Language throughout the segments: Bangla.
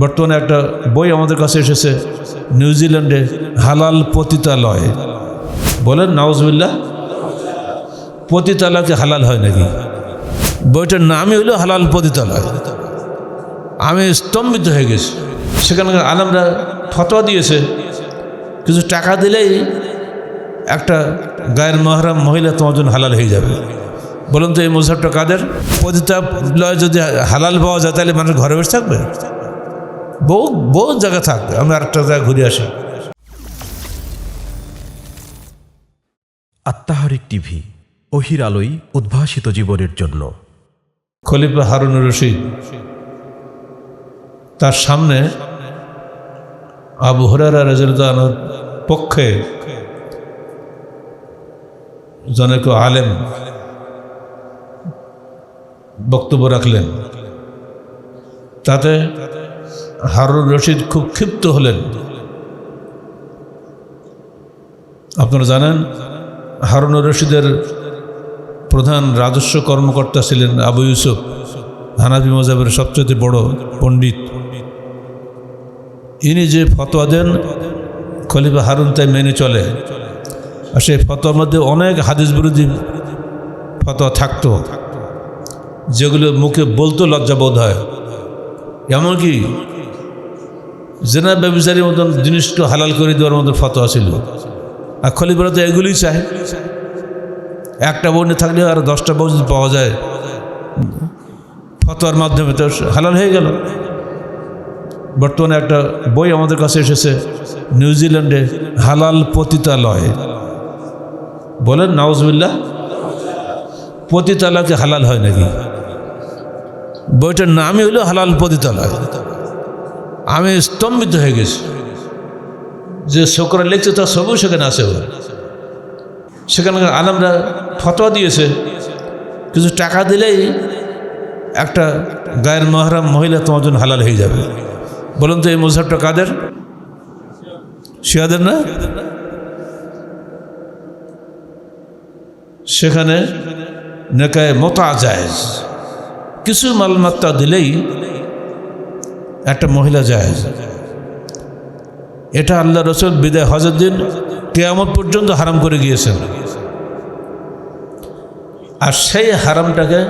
বর্তমানে একটা বই আমাদের কাছে এসেছে নিউজিল্যান্ডে হালাল পতিতালয়। বলেন নওয়াজবিল্লা পতিতালয়কে হালাল হয় নাকি? বইটার নামই হলো হালাল পতিতালয়। আমি স্তম্ভিত হয়ে গেছি। সেখানকার আলমরা ফতোয়া দিয়েছে, কিছু টাকা দিলেই একটা গায়ের মহরম মহিলা তোমার জন্য হালাল হয়ে যাবে। বলুন তো, এই মজাবটা কাদের? পতিতালয় যদি হালাল পাওয়া যায়, তাহলে মানুষ ঘরে বসে থাকবে? বহু বহু জায়গা থাকবে আমি আরেকটা জায়গায় ঘুরে আসি। আত্মাহারিক টিভি অহির আলোই উদ্ভাসিত জীবনের জন্য। খলিফা হারুন রশিদ তার সামনে আবু হরারা রাজুল্লাহর পক্ষে জনক আলেম বক্তব্য রাখলেন। তাতে হারুন রশিদ খুব ক্ষিপ্ত হলেন। আপনারা জানেন, হারুন রশিদের প্রধান রাজস্ব কর্মকর্তা ছিলেন আবু ইউসুফ, হানাফি মজাবের সবচেয়ে বড় পণ্ডিত। ইনি যে ফতোয়া দেন, খলিফা হারুন তাই মেনে চলে। আর সেই ফতোয়ার মধ্যে অনেক হাদিস বিরোধী ফতোয়া থাকতো, যেগুলো মুখে বলতো লজ্জা বোধ হয়। এমনকি জেনা ব্যবসারীর মতন জিনিসকে হালাল করে দেওয়ার মতন ফতোয়া ছিল। আর খলিফারা তো এগুলোই চায়। একটা বউ নিয়ে থাকলে আর দশটা বউ যদি পাওয়া যায়, ফতোয়ার মাধ্যমে তো হালাল হয়ে গেল। বর্তমানে একটা বই আমাদের কাছে এসেছে নিউজিল্যান্ডে হালাল পতিতালয়। বলেন নওয়াজবিল্লা পতিতালয়কে হালাল হয় নাকি? বইটার নামই হলো হালাল পতিতালয়। আমি স্তম্ভিত হয়ে গেছি। যে শোকরা লিখছে তার সবই সেখানে আসে ওর। সেখানকার আলমরা ফতোয়া দিয়েছে। কিছু টাকা দিলেই একটা গায়ের মহরম মহিলা তোমার জন্য হালাল হয়ে যাবে। বলুন তো এই মজাবটা কাদের? শিয়াদের না? সেখানে নেকায় মতা জায়েজ কিছু মালমাত্রা দিলেই একটা মহিলা জায়েজ। এটা আল্লাহ রসুল বিদায় হজর দিন কেয়ামত পর্যন্ত হারাম করে গিয়েছেন। আর সেই হারামটাকে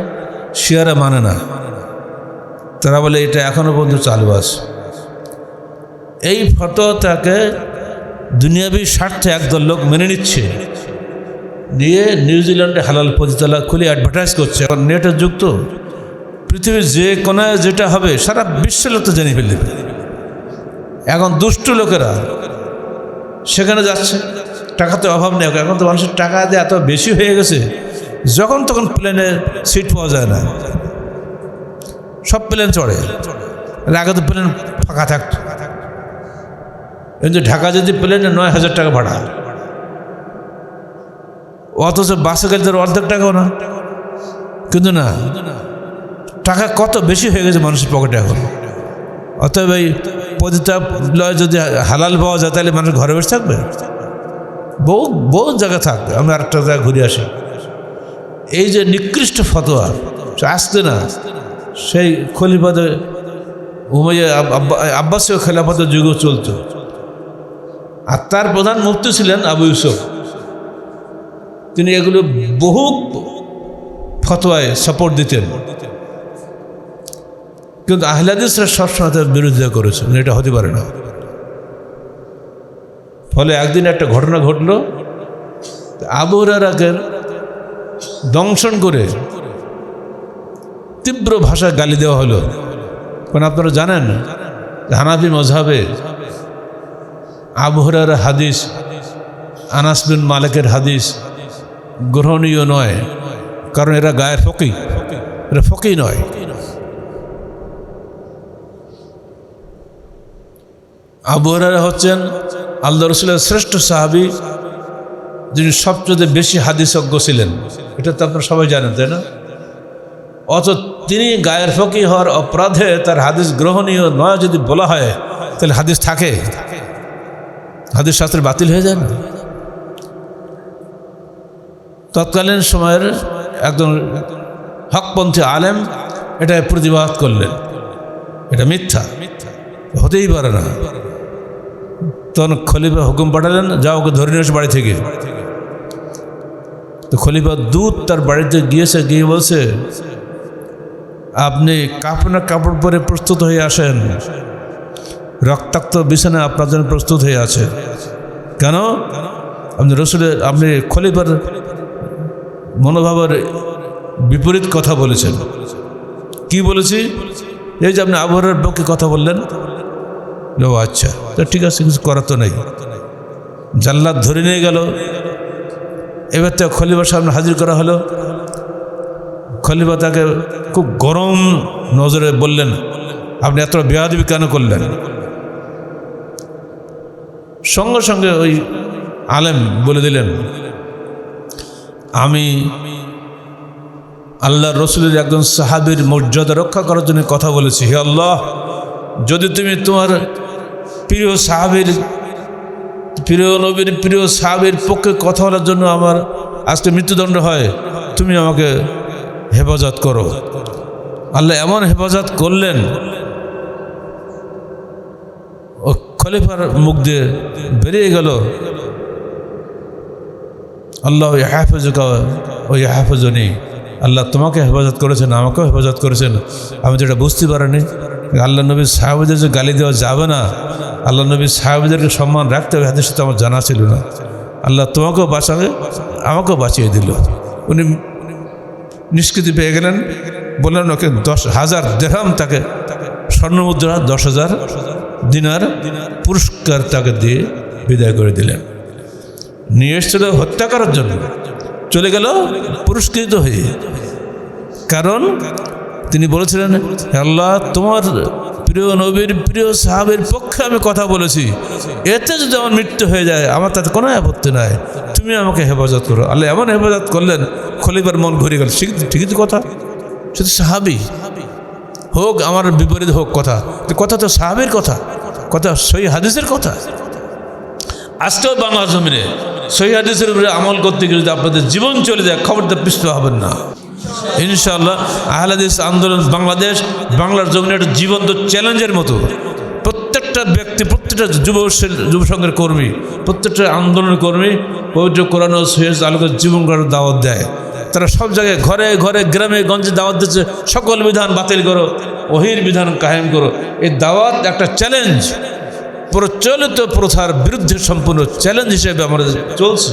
শিয়ারা মানে না। তারা বলে, এটা এখনও পর্যন্ত চালু আছে। এই ফটোটাকে দুনিয়াবী স্বার্থে একদল লোক মেনে নিচ্ছে। নিয়ে নিউজিল্যান্ডে হালাল পতিতলা খুলে অ্যাডভার্টাইজ করছে। এখন নেটের যুক্ত পৃথিবীর যে কোনায় যেটা হবে, সারা বিশ্বের লোক তো জেনে ফেলবে। এখন দুষ্ট লোকেরা সেখানে যাচ্ছে। টাকা তো অভাব নেই। এখন তো মানুষের টাকা দিয়ে এত বেশি হয়ে গেছে, যখন তখন প্লেনে সিট পাওয়া যায় না। সব প্লেন চড়ে। আগে তো প্লেন ফাঁকা থাকতো। কিন্তু ঢাকা যদি প্লেনে নয় হাজার টাকা ভাড়া, অথচ বাসে গেলে তার অর্ধেক টাকাও না। কিন্তু না টাকা কত বেশি হয়ে গেছে মানুষের পকেটে এখন? অতএব এই পতিতালয় যদি হালাল পাওয়া যায়, তাহলে মানুষ ঘরে বসে থাকবে? বহু বহু জায়গা থাকবে আমি আরেকটা জায়গায় ঘুরে আসি। এই যে নিকৃষ্ট ফতোয়া আসতে না। সেই খলিফাতে উমাইয়া আব্বাসীয় খেলাফতের যুগও চলতো। আর তার প্রধান মুক্তি ছিলেন আবু ইউসুফ। তিনি এগুলো বহু ফতোয়ায় সাপোর্ট দিতেন। কিন্তু আহলাদিসরা সবসময় তার বিরোধিতা করেছে। এটা হতে পারে না। ফলে একদিন একটা ঘটনা ঘটল আবহাওয়ার দংশন করে তীব্র ভাষায় গালি দেওয়া হলো। কারণ আপনারা জানেন, হানাফি মজাবে আবহরার হাদিস, আনাস বিন মালিকের হাদিস গ্রহণীয় নয়। কারণ এরা গায়ের ফকি এরা ফকি নয়। আবহরারা হচ্ছেন আল্লাহ রসুলের শ্রেষ্ঠ সাহাবি, যিনি সবচেয়ে বেশি হাদিসজ্ঞ ছিলেন। এটা তো আপনারা সবাই জানেন, তাই না? অথচ তিনি গায়ের ফকি হওয়ার অপরাধে তার হাদিস গ্রহণীয় নয় যদি বলা হয়, তাহলে হাদিস থাকে। হাদিস শাস্ত্রে বাতিল হয়ে যায় না? তৎকালীন সময়ের একজন হকপন্থী আলেম এটা প্রতিবাদ করলেন। এটা মিথ্যা। হতেই পারে না। তখন খলিফা হুকুম পাঠালেন যা ওকে ধরে নিয়ে বাড়ি থেকে। তো খলিফা দুধ তার বাড়িতে গিয়েছে, গিয়ে বলছে, আপনি কাপড় কাপড় পরে প্রস্তুত হয়ে আসেন। রক্তাক্ত বিছানা আপনার জন্য প্রস্তুত হয়ে আছে। কেন? আপনি রসুলের, আপনি খলিফার মনোভাবের বিপরীত কথা বলেছেন। কি বলেছি? এই যে আপনি আবহাওয়ার পক্ষে কথা বললেন ও আচ্ছা। তো ঠিক আছে, কিছু করার তো নেই। জাল্লাদ ধরে নিয়ে গেল। এবার তো খলিফার সামনে হাজির করা হলো। খলিফা তাকে খুব গরম নজরে বললেন, আপনি এত বেয়াদবি কেন করলেন? সঙ্গে সঙ্গে ওই আলেম বলে দিলেন, আমি আল্লাহ রসুলের একজন সাহাবির মর্যাদা রক্ষা করার জন্য কথা বলেছি। হে আল্লাহ, যদি তুমি তোমার প্রিয় সাহাবির, প্রিয় নবীর, প্রিয় সাহাবির পক্ষে কথা বলার জন্য আমার আজকে মৃত্যুদণ্ড হয়। তুমি আমাকে হেফাজত করো। আল্লাহ এমন হেফাজত করলেন, ও খলিফার মুখ দিয়ে বেরিয়ে গেল। আল্লাহ হাফেজুকা, ওই হাফেজনি, আল্লাহ তোমাকে হেফাজত করেছেন, আমাকেও হেফাজত করেছেন। আমি যেটা বুঝতে পারিনি। আল্লাহ নবীর সাহাবিদের যে গালি দেওয়া যাবে না আল্লাহ নবীর সাহেবদেরকে সম্মান রাখতে হবে হাতের সাথে আমার জানা ছিল না। আল্লাহ তোমাকেও বাঁচাবে, আমাকেও বাঁচিয়ে দিল। উনি নিষ্কৃতি পেয়ে গেলেন, বললেন, ওকে দশ হাজার দেড়াম তাকে স্বর্ণ মুদ্রা, দশ হাজার দিনার পুরস্কার তাকে দিয়ে বিদায় করে দিলেন। নিয়ে এসেছিল হত্যা করার জন্য। চলে গেল পুরস্কৃত হয়ে। কারণ তিনি বলেছিলেন আল্লাহ, তোমার প্রিয় নবীর, প্রিয় সাহাবের পক্ষে আমি কথা বলেছি। এতে যদি আমার মৃত্যু হয়ে যায়, আমার তাতে কোনো আপত্তি নাই। তুমি আমাকে হেফাজত করো। আল্লাহ এমন হেফাজত করলেন খলিবার মন ঘুরে গেল। ঠিক ঠিকই তো কথা? সে তো সাহাবি? হোক, আমার বিপরীত হোক কথা। কথা তো সাহাবের কথা। কথা সই হাদিসের কথা। আজকেও বাংলা জমিনে সহি হাদিসের উপরে আমল করতে গেলে যদি আপনাদের জীবন চলে যায় খবরটা পিছতে হবেন না। ইনশাআল্লাহ আহলাদিস আন্দোলন বাংলাদেশ, বাংলার জমিনে একটা জীবন্ত চ্যালেঞ্জের মতো। প্রত্যেকটা ব্যক্তি, প্রত্যেকটা যুব যুব সংঘের কর্মী, প্রত্যেকটা আন্দোলনের কর্মী পবিত্র কোরআন ও সৈয়দ আলোকের জীবন করার দাওয়াত দেয়। তারা সব জায়গায় ঘরে ঘরে, গ্রামে, গঞ্জে দাওয়াত দিচ্ছে, সকল বিধান বাতিল করো ওহির বিধান কায়েম করো। এই দাওয়াত একটা চ্যালেঞ্জ। প্রচলিত প্রথার বিরুদ্ধে সম্পূর্ণ চ্যালেঞ্জ হিসেবে আমাদের চলছে।